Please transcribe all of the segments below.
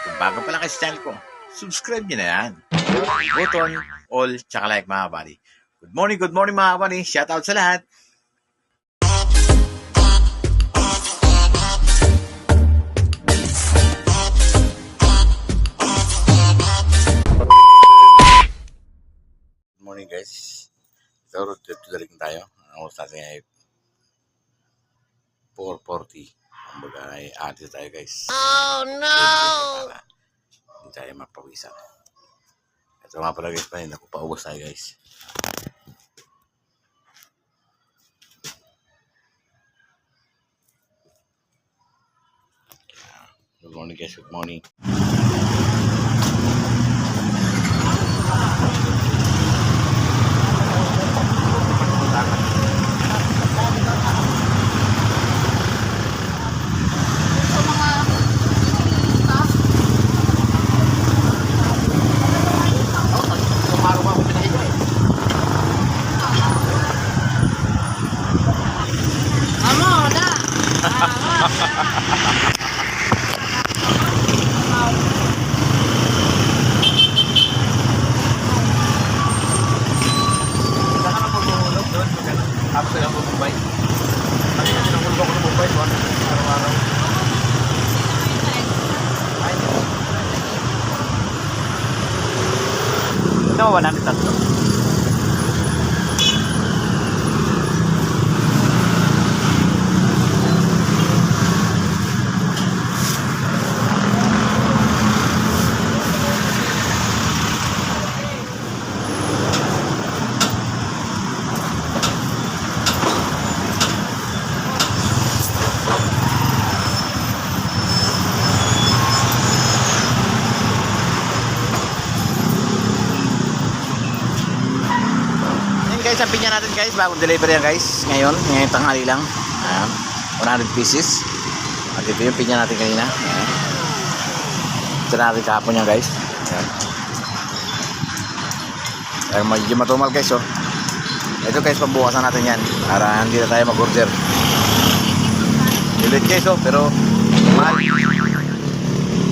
Kung bago pa lang kayo sa channel ko, subscribe nyo na yan. Button, all, tsaka like mga buddy. Good morning, good morning mga buddy. Shout out sa lahat. Good morning guys. So, road trip to Daling tayo. Ang oras natin ay 4.40. Kumbaga ay atis tayo guys. Oh no! Mapawisan. Ito nga pala guys, panin ako paubos tayo guys. Good morning guys, good morning. Amo, da! Sila po Mumbai. Kasi kasi nang ko ng Mumbai doon. Araw-araw. Ito, 103. Guys, ang pinya natin guys, bagong delivery yan guys. Ngayon, ngayon tanghali lang. Ayan, 100 pieces. At ito yung pinya natin kanina. Ayan. Ito na natin kahapon yan guys. Ayan. Ayan, medyo matumal guys oh. Ito guys, pambukasan natin yan. Para hindi na tayo mag-order. Ulit guys oh, pero mahal.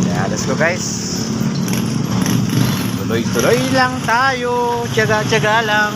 Kaya let's go guys. Tuloy-tuloy lang tayo, tiyaga-tiyaga lang.